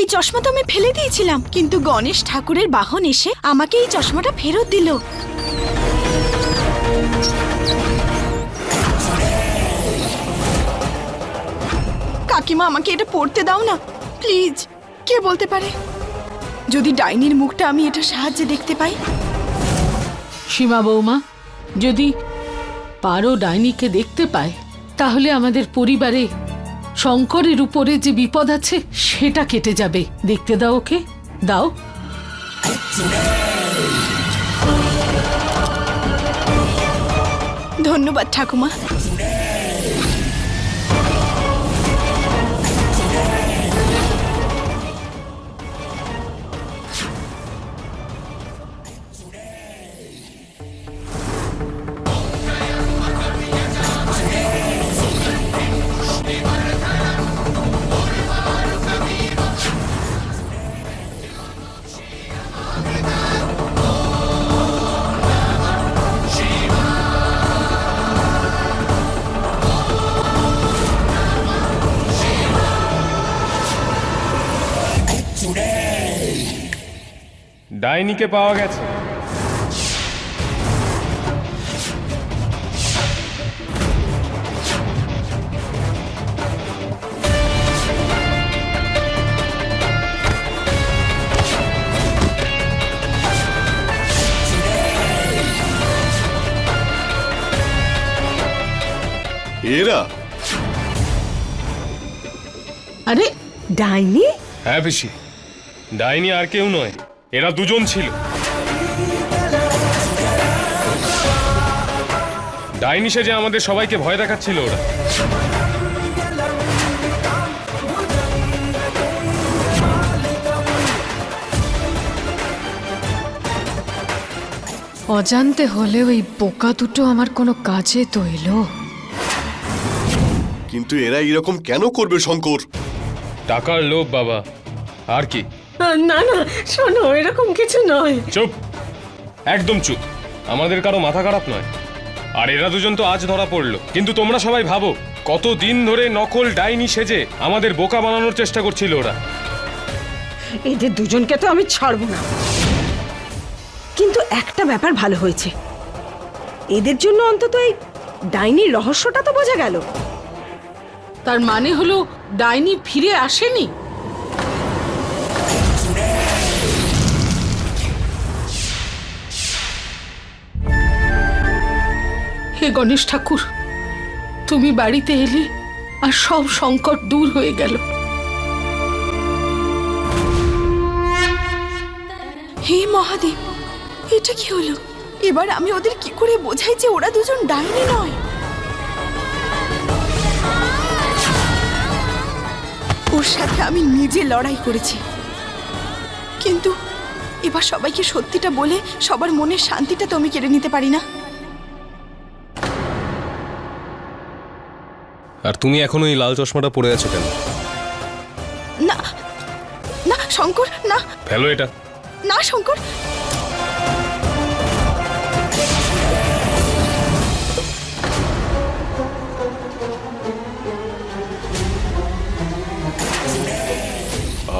এই চশমা তো আমি ফেলে দিয়েছিলাম, কিন্তু গণেশ ঠাকুরের বাহন এসে আমাকে এই চশমাটা ফেরত দিল। কাকিমা, আমাকে এটা পড়তে দাও না, প্লিজ। কে বলতে পারে? যদি ডাইনির মুখটা আমি এটা সাহায্যে দেখতে পাই? সীমা বৌমা, যদি পারো ডাইনিকে দেখতে পায়, তাহলে আমাদের পরিবারে শঙ্করের উপরে যে বিপদ আছে সেটা কেটে যাবে। দেখতে দাও ওকে। দাও। ধন্যবাদ ঠাকুমা। ডাইনিকে পাওয়া গেছে। এরা? আরে ডাইনি? হ্যাঁ পিসি। ডাইনি আর কেউ নয়। এরা দুজন ছিল। ডাইনি যে আমাদের সবাইকে ভয় দেখাচ্ছিল ওরা। অজান্তে হলে ওই বোকা দুটো আমার কোনো কাজে তো এলো। কিন্তু এরা এরকম কেন করবে শঙ্কর? টাকার লোভ বাবা। আর কি? না না শোনো এরকম কিছু নয়। চুপ। একদম চুপ। আমাদের কারও মাথা খারাপ নয়। আর এরা দুজন তো আজ ধরা পড়ল। কিন্তু তোমরা সবাই ভাবো কত দিন ধরে নকল ডাইনি সেজে আমাদের বোকা বানানোর চেষ্টা করছিল ওরা। এদের দুজনকে তো আমি ছাড়বো না। কিন্তু একটা ব্যাপার ভালো হয়েছে। এদের জন্য অন্তত এই ডাইনির রহস্যটা তো বোঝা গেল। তার মানে হলো ডাইনি ফিরে আসেনি? হে গণেশ ঠাকুর, তুমি বাড়িতে এলে আর সব সংকট দূর হয়ে গেল। হে মহাদেব, এটা কি হলো? এবার আমি ওদের কি করে বোঝাই যে ওরা দুজন ডাইনি নয়? ওর সাথে আমি নিজে লড়াই করেছি। কিন্তু এবার সবাইকে সত্যিটা বলে সবার মনের শান্তিটা তো আমি কেড়ে নিতে পারি না। আর তুমি এখনও এই লাল চশমাটা পরে আছো কেন? না না শঙ্কর না। ফেলো এটা। না শঙ্কর।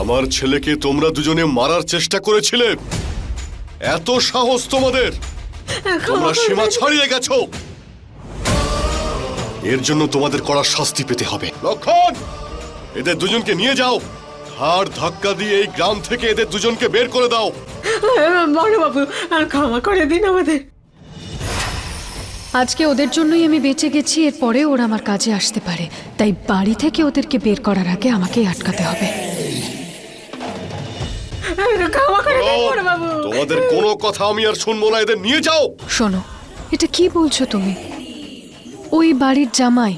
আমার ছেলেকে তোমরা দুজনে মারার চেষ্টা করেছিলে। এত সাহস তোমাদের। তোমরা সীমা ছাড়িয়ে গেছো। এর জন্য তোমাদের কড়া শাস্তি পেতে হবে। লক্ষণ এদের দুজনকে নিয়ে যাও। হাড় ধাক্কা দিয়ে এই গ্রাম থেকে এদের দুজনকে বের করে দাও। বড় বাবু আর ক্ষমা করে দিন আমাদের। আজকে ওদের জন্যই আমি বেঁচে গেছি এরপরে ওরা আমার কাজে আসতে পারে। তাই বাড়ি থেকে ওদেরকে বের করার আগে আমাকেই আটকাতে হবে। তোমাদের কোনো কথা আমি আর শুনব না এদের নিয়ে যাও। শোনো এটা কি বলছো তুমি? ওই বাড়ির জামাই।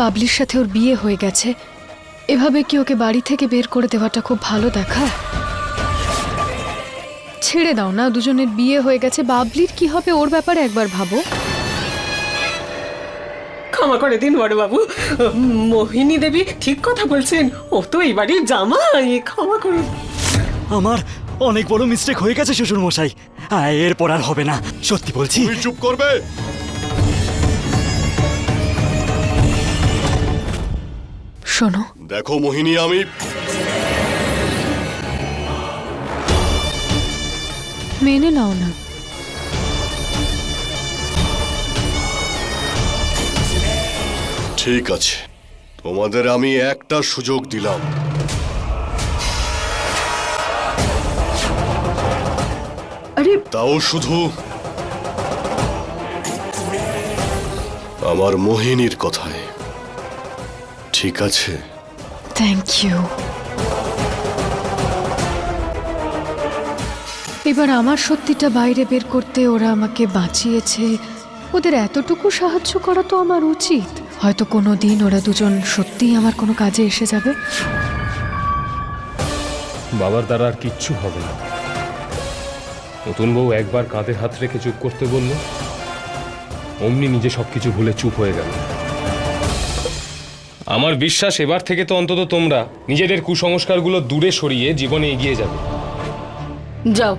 বাবলির সাথে ওর বিয়ে হয়ে গেছে। এভাবে কি ওকে বাড়ি থেকে বের করে দেওয়াটা খুব ভালো দেখা? ছেড়ে দাও না দুজনের বিয়ে হয়ে গেছে। বাবলির কি হবে ওর ব্যাপারে একবার ভাবো। ক্ষমা করে দিন বড় বাবু মোহিনী দেবী ঠিক কথা বলছেন। ও তো এই বাড়ির জামাই ক্ষমা করুন। আমার অনেক বড় মিস্টেক হয়ে গেছে শ্বশুর মশাই এরপর আর হবে না। সত্যি বলছি। তুমি চুপ করবে। শোনো। দেখো মোহিনী আমি মেনে নাও না। ঠিক আছে। তোমাদের আমি একটা সুযোগ দিলাম। আরে তাও শুধু আমার মোহিনীর কথায়। ঠিক আছে। থ্যাংক ইউ এবার আমার সত্যিটা বাইরে বের করতে ওরা আমাকে বাঁচিয়েছে। ওদের এতটুকু সাহায্য করা তো আমার উচিত। হয়তো কোনো দিন ওরা দুজন সত্যিই আমার কোনো কাজে এসে যাবে। বাবার দ্বারা আর কিচ্ছু হবে না। নতুন বউ একবার কাঁধে হাত রেখে চুপ করতে বলল অমনি নিজে সবকিছু ভুলে চুপ হয়ে গেল। আমার বিশ্বাস এবার থেকে তো অন্তত তোমরা নিজেদের কুসংস্কারগুলো দূরে সরিয়ে জীবনে এগিয়ে যাবে। যাও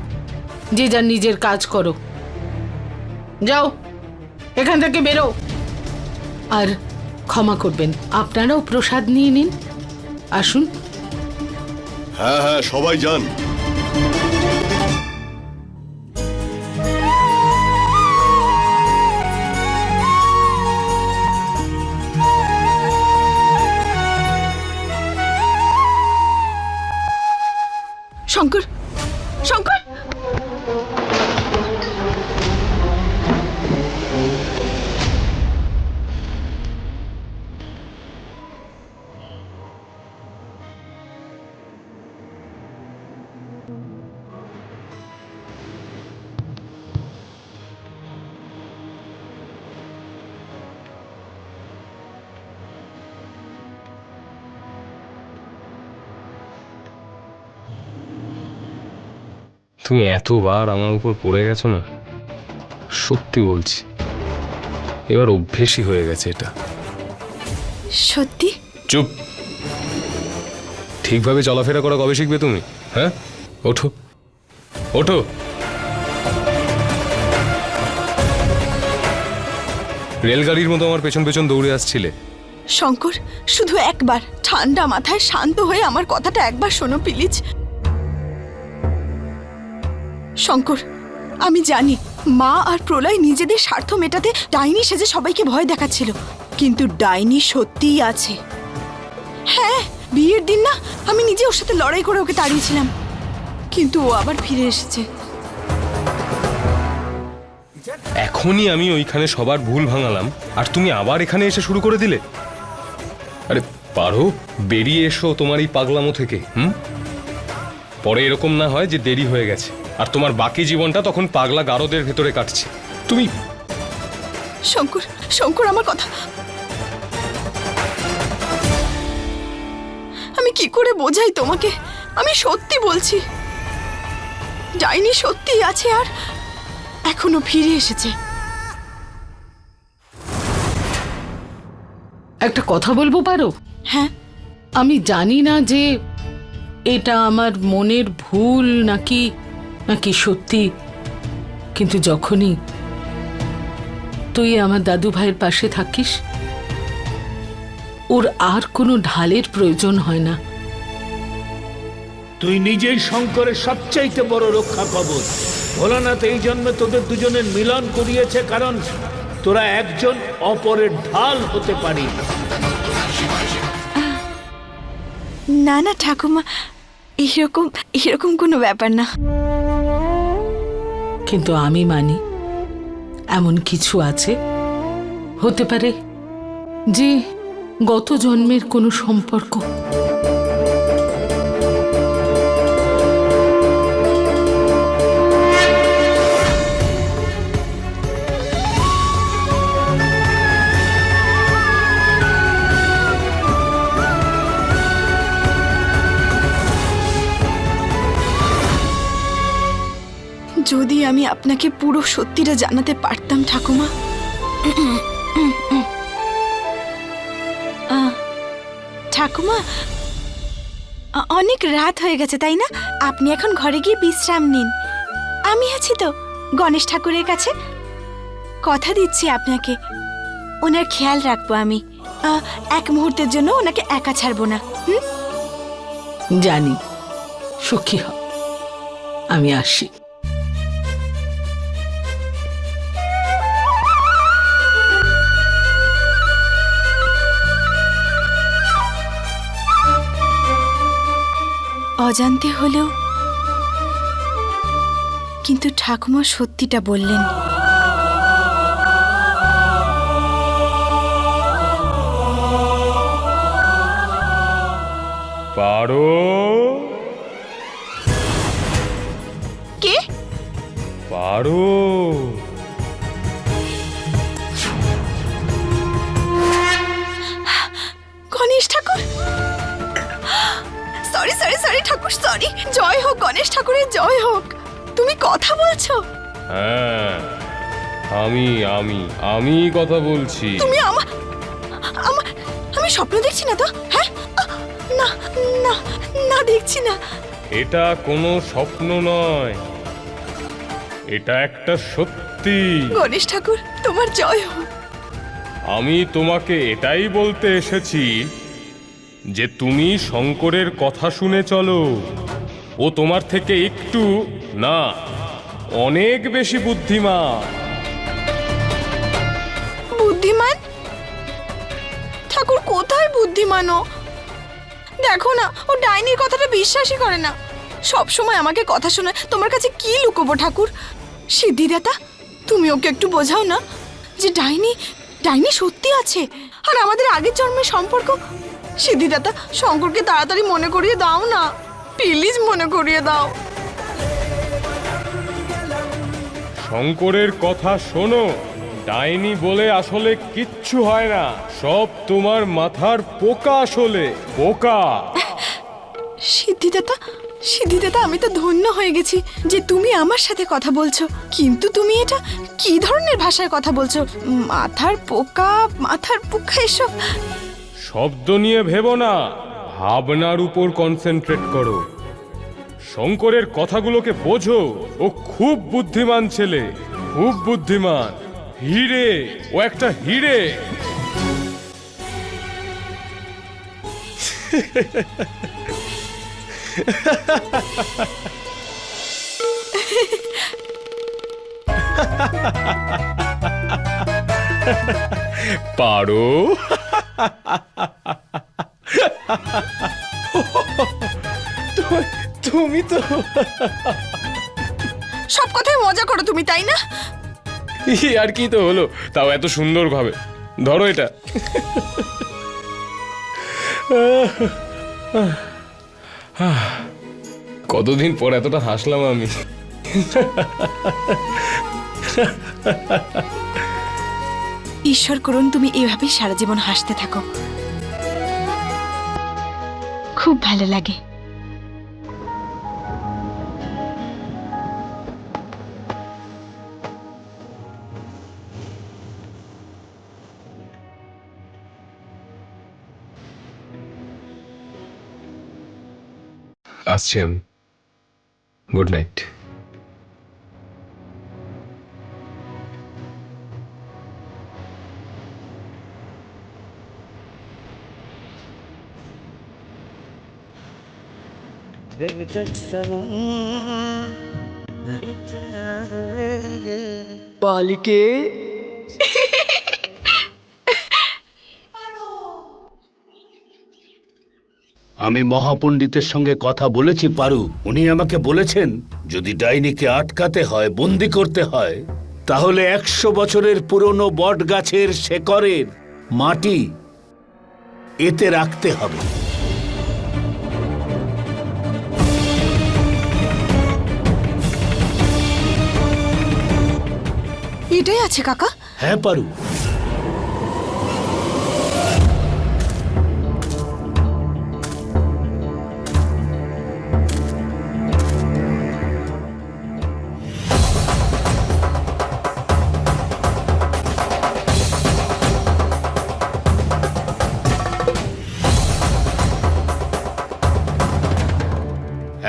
যে যার নিজের কাজ করো। যাও এখান থেকে বেরো আর ক্ষমা করবেন আপনারাও প্রসাদ নিয়ে নিন। আসুন। হ্যাঁ হ্যাঁ সবাই যান। তুমি এতবার আমার উপর পড়ে গেছো না? সত্যি বলছি। এবার অভ্যেসই হয়ে গেছে এটা। সত্যি? চুপ। ঠিকভাবে চলাফেরা করা কবে শিখবে তুমি? হ্যাঁ? ওঠো। ওঠো। রেলগাড়ির মতো আমার পেছন পেছন দৌড়ে আসছিলে। শঙ্কর শুধু একবার। ঠান্ডা মাথায় শান্ত হয়ে আমার কথাটা একবার শোনো প্লিজ। শঙ্কর, আমি জানি মা আর প্রলয় নিজেদের স্বার্থ মেটাতে ডাইনি সেজে সবাইকে ভয় দেখাচ্ছিল, কিন্তু ডাইনি সত্যিই আছে। হ্যাঁ বিয়ের দিন না, আমি নিজে ওর সাথে লড়াই করে ওকে তাড়িয়েছিলাম, কিন্তু ও আবার ফিরে এসেছে। এখনই আমি ওইখানে সবার ভুল ভাঙালাম, আর তুমি আবার এখানে এসে শুরু করে দিলে? আরে, পারো, বেরিয়ে এসো তোমার এই পাগলামো থেকে, হুম? পরে এরকম না হয় যে দেরি হয়ে গেছে। আর তোমার বাকি জীবনটা তখন পাগলা গারদের ভেতরে কাটছে। তুমি শঙ্কর শঙ্কর আমার কথা। আমি কি করে বোঝাই তোমাকে? আমি সত্যি বলছি। ডাইনি সত্যিই আছে আর এখনও ফিরে এসেছে। একটা কথা বলব পারো? হ্যাঁ। আমি জানি না যে এটা আমার মনের ভুল নাকি নাকি সত্যি? কিন্তু যখনই তুই আমার দাদু ভাইয়ের পাশে থাকিস ওর আর কোনো ঢালের প্রয়োজন হয় না। তুই নিজেই শঙ্করের সবচাইতে বড় রক্ষা কবচ। ভোলানাথ এই জন্মে তোদের দুজনের মিলন করিয়েছে কারণ তোরা একজন অপরের ঢাল হতে পারিস। না না ঠাকুমা এরকম এরকম কোনো ব্যাপার না। কিন্তু আমি মানি। এমন কিছু আছে? হতে পারে যে গত জন্মের কোনো সম্পর্ক যদি আমি আপনাকে পুরো সত্যিটা জানাতে পারতাম, ঠাকুমা। ঠাকুমা অনেক রাত হয়ে গেছে, তাই না? আপনি এখন ঘরে গিয়ে বিশ্রাম নিন। আমি আছি তো, গণেশ ঠাকুরের কাছে। কথা দিচ্ছি আপনাকে। ওনার খেয়াল রাখব আমি। এক মুহূর্তের জন্য ওনাকে একা ছাড়বো না জানি, সুখী হ আমি আসি। অজান্তে হলেও কিন্তু ঠাকুমা সত্যিটা বললেন। পারো। কে? পারো। সরি সরি জয় হোক গণেশ ঠাকুরের জয় হোক। তুমি কথা বলছো? হ্যাঁ আমি আমি আমি কথা বলছি। তুমি আমার আমার আমি স্বপ্ন দেখছি না তো? হ্যাঁ? না না না দেখছি না। এটা কোনো স্বপ্ন নয়। এটা একটা সত্যি। গণেশ ঠাকুর তোমার জয় হোক। আমি তোমাকে এটাই বলতে এসেছি যে তুমি শঙ্করের কথা শুনে চলো, ও তোমার থেকে একটু না, অনেক বেশি বুদ্ধিমান। বুদ্ধিমান? ঠাকুর কোথায় বুদ্ধিমান ও? দেখো না, ও ডাইনির কথাটা বিশ্বাসই করে না। সব সময় আমাকে কথা শোনায় তোমার কাছে কি লুকোবো ঠাকুর? সিদ্ধিদাতা, তুমি ওকে একটু বোঝাও না যে ডাইনি ডাইনি সত্যি আছে। আর আমাদের আগের জন্মের সম্পর্ক সিদ্ধিদাতা শঙ্করকে তাড়াতাড়ি মনে করিয়ে দাও না। প্লিজ মনে করিয়ে দাও। শঙ্করের কথা শোনো। ডাইনি বলে আসলে কিচ্ছু হয় না। সব তোমার মাথার পোকা আসলে। পোকা সিদ্ধিদাতা সিদ্ধিদাতা আমি তো ধন্য হয়ে গেছি যে তুমি আমার সাথে কথা বলছো। কিন্তু তুমি এটা কি ধরনের ভাষায় কথা বলছো? মাথার পোকা মাথার পোকা এসব। শব্দ নিয়ে ভেবো না ভাবনার উপর কনসেন্ট্রেট করো। শঙ্করের কথাগুলোকে বোঝো ও খুব বুদ্ধিমান ছেলে খুব বুদ্ধিমান হিরে ও একটা হিরে। পারো। তুমি তো সব কথায় মজা করো তুমি তাই না? আর কি তো হলো? তাও এত সুন্দর ভাবে। ধরো এটা। কতদিন পর এতটা হাসলাম আমি। ঈশ্বর করুন, তুমি এভাবেই সারা জীবন হাসতে থাকো। খুব ভালো লাগে। আসছি আমি। Good night. বালিকে আমি মহাপণ্ডিতের সঙ্গে কথা বলেছি, পারু। উনি আমাকে বলেছেন, যদি ডাইনিকে আটকাতে হয়, বন্দি করতে হয়, তাহলে একশো বছরের পুরনো বট গাছের শেকড়ের মাটি এতে রাখতে হবে। এটাই আছে, কাকা? হ্যাঁ পারু।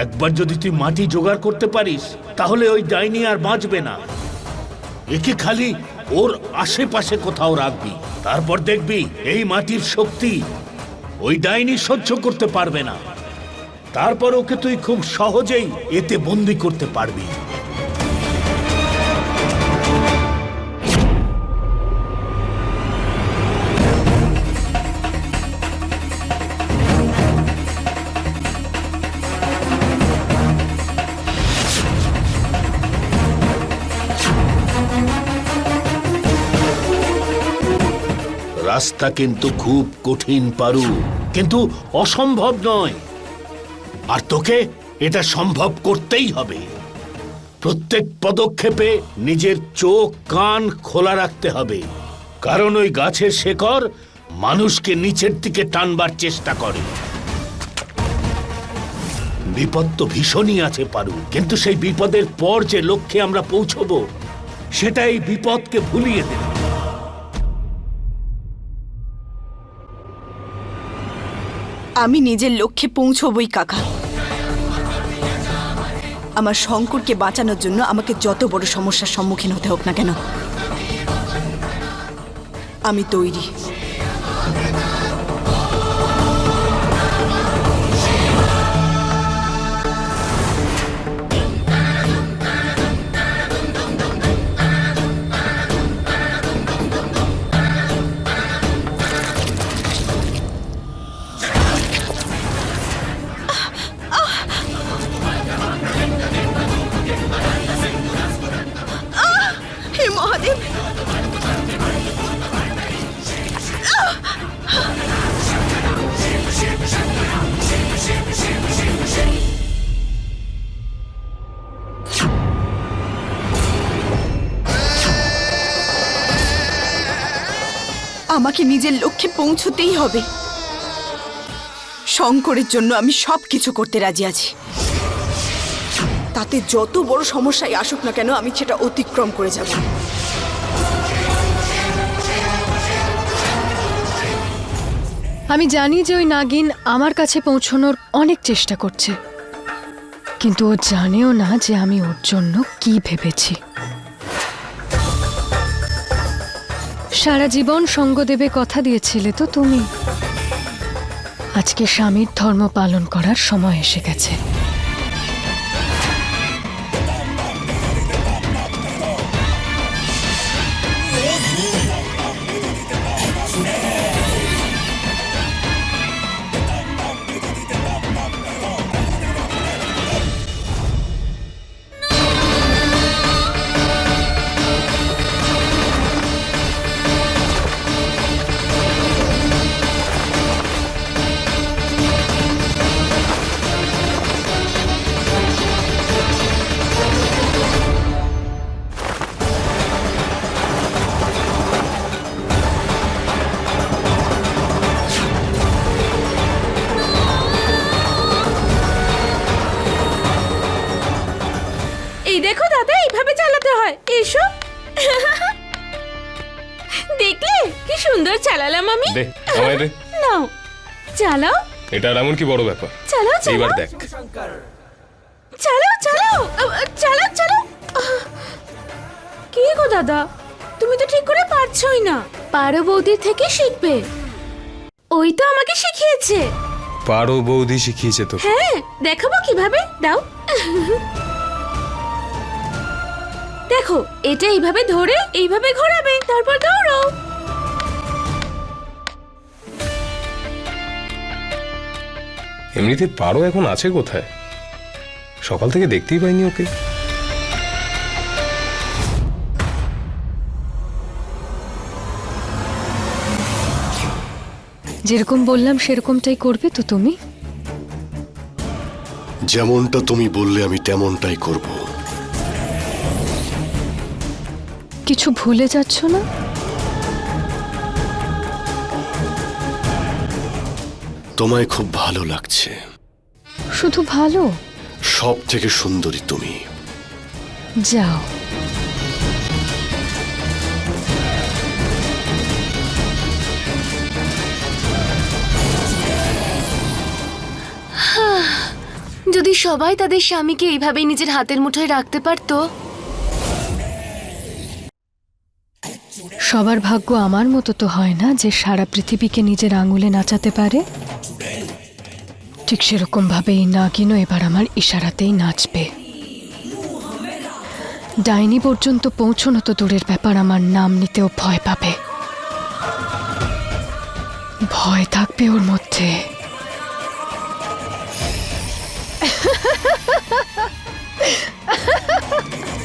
একবার যদি তুই মাটি জোগাড় করতে পারিস, তাহলে ওই ডাইনি আর বাঁচবে না। একে খালি ওর আশেপাশে কোথাও রাখবি। তারপর দেখবি এই মাটির শক্তি ওই ডাইনি সহ্য করতে পারবে না। তারপর ওকে তুই খুব সহজেই এতে বন্দি করতে পারবি। রাস্তা কিন্তু খুব কঠিন, পারু। কিন্তু অসম্ভব নয়। আর তোকে এটা সম্ভব করতেই হবে। প্রত্যেক পদক্ষেপে নিজের চোখ, কান খোলা রাখতে হবে। কারণ ওই গাছের শেকড় মানুষকে নিচের দিকে টানবার চেষ্টা করে। বিপদ তো ভীষণই আছে, পারু। কিন্তু সেই বিপদের পর যে লক্ষ্যে আমরা পৌঁছবো, সেটা এই বিপদকে ভুলিয়ে দেবে। আমি নিজের লক্ষ্যে পৌঁছবই, কাকা। আমার শঙ্করকে বাঁচানোর জন্য আমাকে যত বড় সমস্যার সম্মুখীন হতে হোক না কেন, আমি তৈরি। আমাকে নিজের লক্ষ্যে পৌঁছতেই হবে। শঙ্করের জন্য আমি সব কিছু করতে রাজি আছি। তাতে যত বড় সমস্যায় আসুক না কেন আমি সেটা অতিক্রম করে যাব। আমি জানি যে ওই নাগিন আমার কাছে পৌঁছানোর অনেক চেষ্টা করছে। কিন্তু ও জানেও না যে আমি ওর জন্য কি ভেবেছি। সারা জীবন সঙ্গ দেবে কথা দিয়েছিলে তো তুমি। আজকে স্বামীর ধর্ম পালন করার সময় এসে গেছে। এটা এমন কি বড় ব্যাপার? চালাও দেখ। কি গো দাদা? তুমি তো ঠিক করে পারছই না। পারো বৌদির থেকে শিখবে। ওই তো আমাকে শিখিয়েছে। পারো বৌদি শিখিয়েছে তো হ্যাঁ দেখাবো কীভাবে? দাও। দেখো এটা এইভাবে ধরে এইভাবে ঘোরাবে তারপর দৌড়াও এমনিতে পারো এখন আছে কোথায়? সকাল থেকে দেখতেই পাইনি ওকে। যেরকম বললাম সেরকমটাই করবে তো তুমি? যেমনটা তুমি বললে আমি তেমনটাই করব। কিছু ভুলে যাচ্ছ না? তোমায় খুব ভালো লাগছে। শুধু ভালো? সব থেকে সুন্দরী তুমি। যাও। যদি সবাই তাদের স্বামীকে এইভাবেই নিজের হাতের মুঠোয় রাখতে পারতো? সবার ভাগ্য আমার মতো তো হয় না যে সারা পৃথিবীকে নিজের আঙুলে নাচাতে পারে? ঠিক সেরকম ভাবে এই নাগিনও এবার আমার ইশারাতেই নাচবে। ডাইনি পর্যন্ত পৌঁছনো তো দূরের ব্যাপার, আমার নাম নিতেও ভয় পাবে। ভয় থাকবে ওর মধ্যে।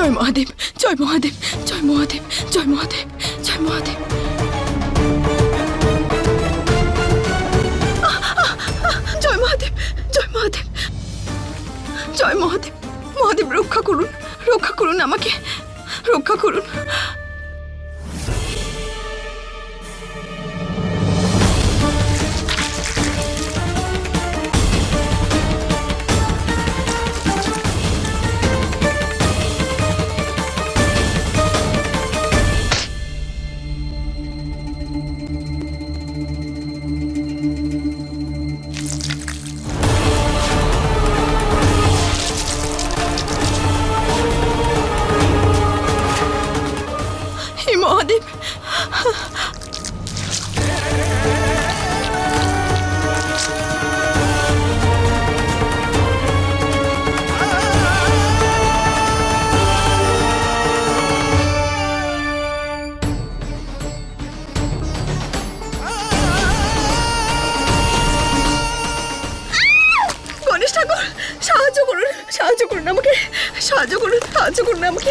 জয় মহাদেব জয় মহাদেব জয় মহাদেব জয় মহাদেব জয় মহাদেব। জয় মহাদেব জয় মহাদেব। জয় মহাদেব মহাদেব রক্ষা করুন রক্ষা করুন আমাকে, রক্ষা করুন। সাহায্য করুন